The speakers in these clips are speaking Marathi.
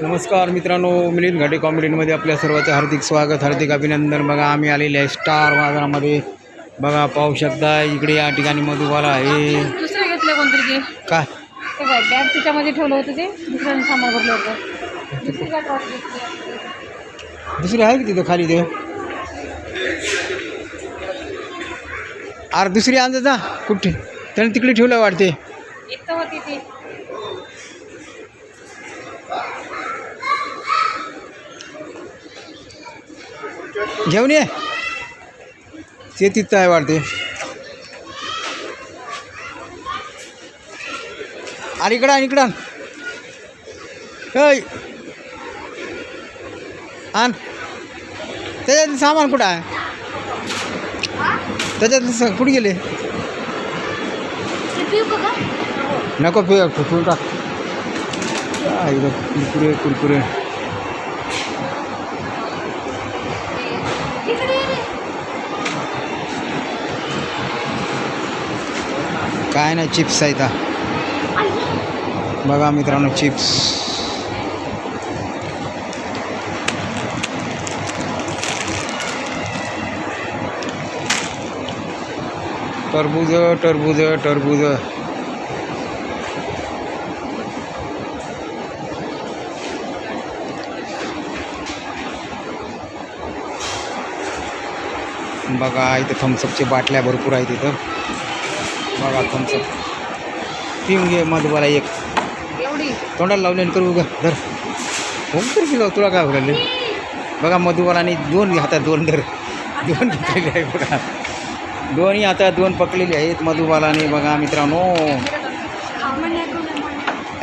नमस्कार मित्रांनो मिलिंद घाटे कॉमेडीमध्ये आपल्या सर्वांचं हार्दिक स्वागत हार्दिक अभिनंदन. बघा आम्ही आलेले आहे स्टार बाजारामध्ये. बघा पाहू शकता इकडे या ठिकाणी मधुबाला आहे. दुसरं घेतलं कोणतरी ते? काय? बॅग त्याच्यामध्ये ठेवलं होतं ते दुसऱ्याने सामान भरलं होतं. दुसरी काय ट्रॉफी घेतली? दुसरी आहे की तिथं खाली ते? अरे दुसरी आणजा जा कुठे? त्याने तिकडे ठेवलं वाटते. एक तर होती ती. घेऊन ये. ते तिथं आहे आणि इकडं आण इकडं आण. ऐ. आण. त्याच्यातलं सामान कुठं आहे? त्याच्यातलं स कुठे गेले? नको पे फुटून टाक. कुरकुरे कुरकुरे. काय नाही चिप्स आहेत बघा मित्रांनो चिप्स. टरबूज टरबूज टरबूज. बघा इथं थम्सअपच्या बाटल्या भरपूर आहेत इथं. बघा थम्सअप पिऊन घे मधुबाला एक. एवढी? तोंडाला लावले करू ग धर. होम तर किलो तुला काय होईल बघा मधुबालाने दोन हातात दोन धर. दोन पकडलेले आहे बघा. दोन्ही हातात दोन पकडलेले आहेत मधुबालाने बघा मित्रांनो.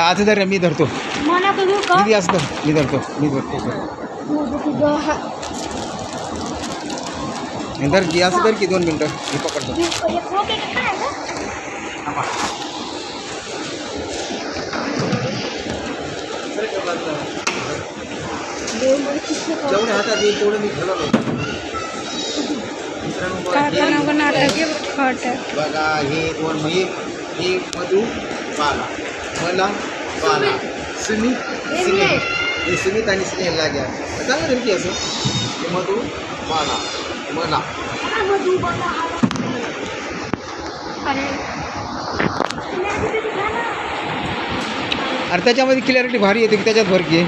आता धर मी धरतो. किती असं धर. मी धरतो. मी धरतो. धर. असं धर की दोन मिनटं. मी पकडतो. जेवढे हातात येईल तेवढं मी मित्रांनो बघा, हे- बघा हे दोन म्हणजे हे मधू बाला मला बाला सुमित स्नेह हे सुमित आणि स्नेह लाग्या चांगलं नक्की असं? हे मधू बाला मला अरे. त्याच्यामध्ये क्लॅरिटी भारी येते की त्याच्यात भर की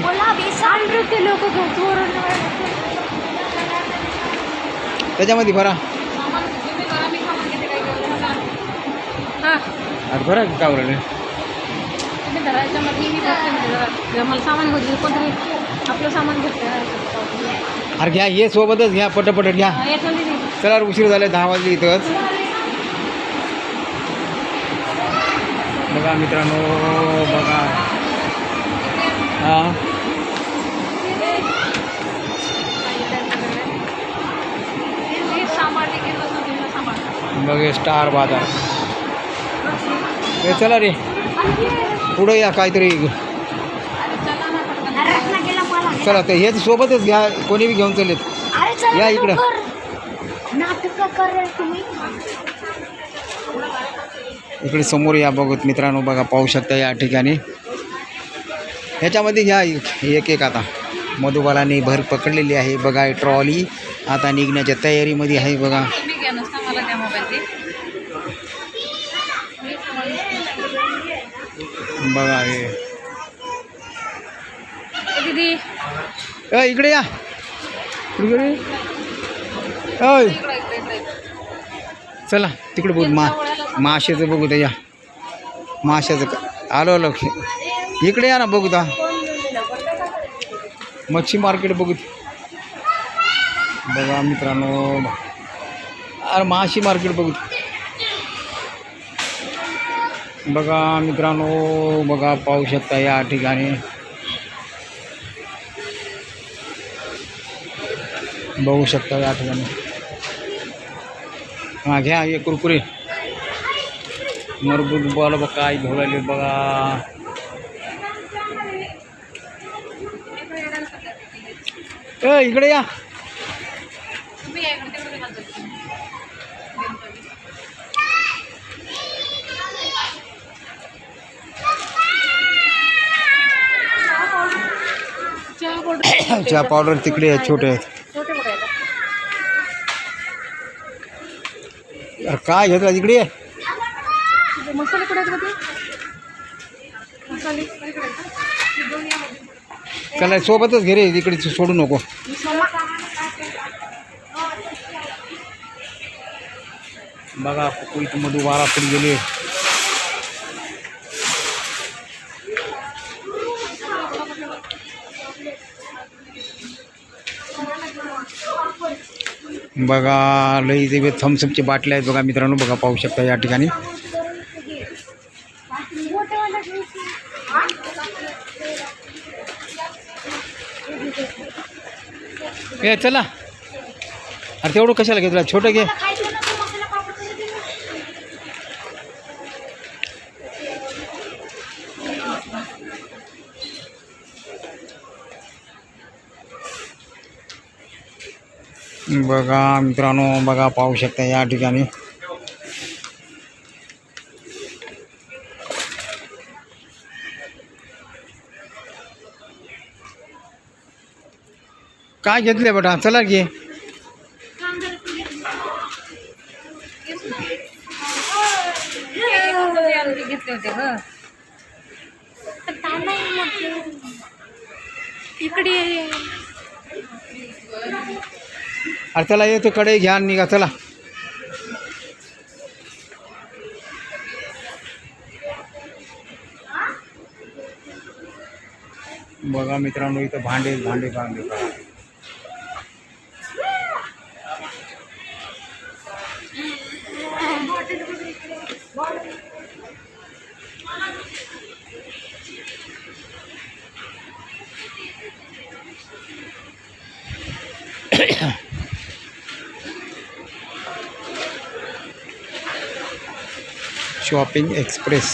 त्याच्यामध्ये भरा. हां अरे भरा का बरं म्हणजे अरे घ्या हे सोबतच घ्या पटपट घ्या. चला उशीर झाले दहा वाजले इथंच. बघा मित्रांनो बघा. हां. हे ते बघे स्टार बाजार. ए चला रे. पुढं या काहीतरी. चला तर हेच सोबतच घ्या कोणी बी घेऊन चलेत या इकडं. इकडे समोर या बघत मित्रांनो बघा पाहू शकता या ठिकाणी. ह्याच्यामध्ये घ्या एक एक आता. मधुबालाने भर पकडलेली आहे. बघा ट्रॉली आता निघण्याच्या तयारीमध्ये आहे बघा. बघा हे. इकडे या. इकडे. अय चला तिकडे बघू. मा माशाचं बघू त्या माशाचं आलो आलो. इकडे या ना, बघू मच्छी मार्केट बघू. बघा मित्रांनो. अरे, माशी मार्केट बघू. बघा मित्रांनो, बघा पाहू शकता या ठिकाणी. बघू शकता या ठिकाणी. हाँ, घ्या, हे कुरकुरे मरबूत बॉल बघा काय घेऊन बघा. ए इकडे या. चहा पावडर तिकडे आहेत छोटे आहेत. काय घेतला तिकडे? त्याला सोबतच घे रे तिकडे सोडू नको. बघा कुकुईत मधू वारा पुढे गेले. बघा लई ते थम्सअपची बाटल्या आहेत बघा मित्रांनो बघा पाहू शकता या ठिकाणी. ए चला. अरे तेवढं कशाला घेतला? छोटं घे. बघा मित्रांनो बघा पाहू शकता या ठिकाणी. काय घेतले बेटा? चला घे घेतले होते ग इकडे. अरे चला येतो कडे घ्या आणि निघा चला. बघा मित्रांनो इथं भांडे भांडे भांडे बघा. शॉपिंग एक्सप्रेस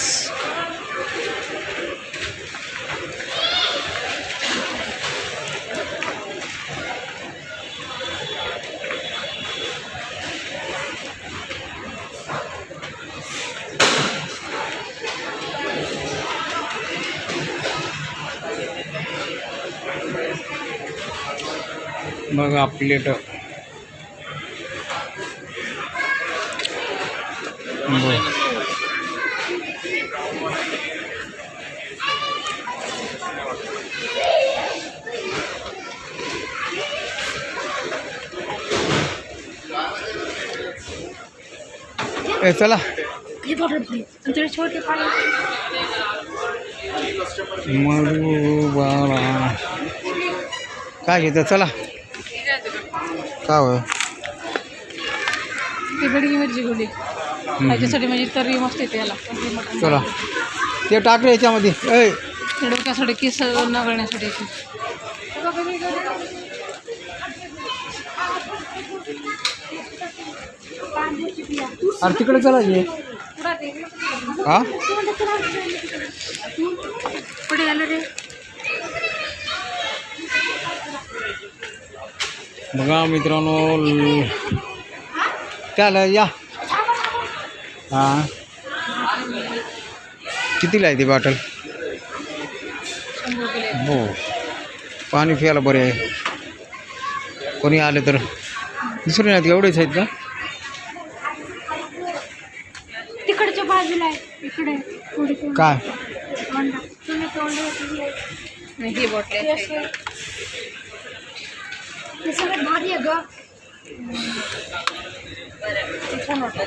बघा प्लेट बरं ए चला. हे मधुबाला काय घेतं चला. का होय? ती गडगी मिरची गोडी त्याच्यासाठी म्हणजे तर्री मस्त येते याला. चला. ते टाकले याच्यामध्ये. ए. डोक्यासाठी केस नगळण्यासाठी येते. अरे तिकडे चला ये हा? पुढे आलं रे. बघा मित्रांनो त्याला या. हा. कितीला आहे ती बॉटल हो. पाणी प्यायला बरे आहे. कोणी आले तर? दुसरे नाहीत का? एवढेच आहेत का? तिकडच्या बाजूला आहे. इकडे. थोडी काय? तुम्ही तोंड ही बॉटल हे सगळं भारी आहे ग. कोण वाटलं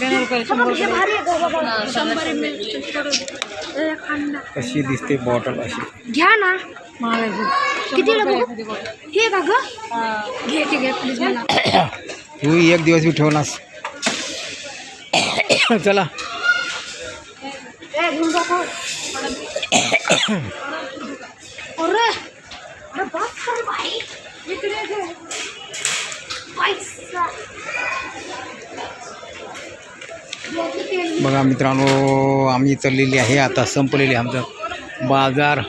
बॅनर कर शंभर किलो. शंभर एम एल कशी दिसते बॉटल अशी घ्या ना महाग आहे खूप. कितीला शंभर बघू? रुपयाला ती बॉटल. हे का ग. घे की घे प्लीज मला. तू एक दिवस बी ठेवलास चला. बघा मित्रांनो आम्ही चाललेली आहे आता संपलेली आमचा बाजार.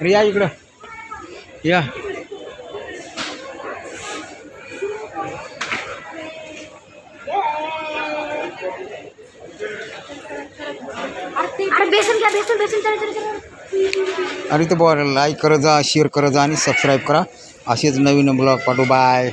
अरे या इकडं. या. अरे बेसन घ्या बेसन बेसन चला चला चला. आणि ते बॉल लाईक करत जा शेअर करत जा आणि सबस्क्राईब करा. असेच नवीन ब्लॉग पाठवू. बाय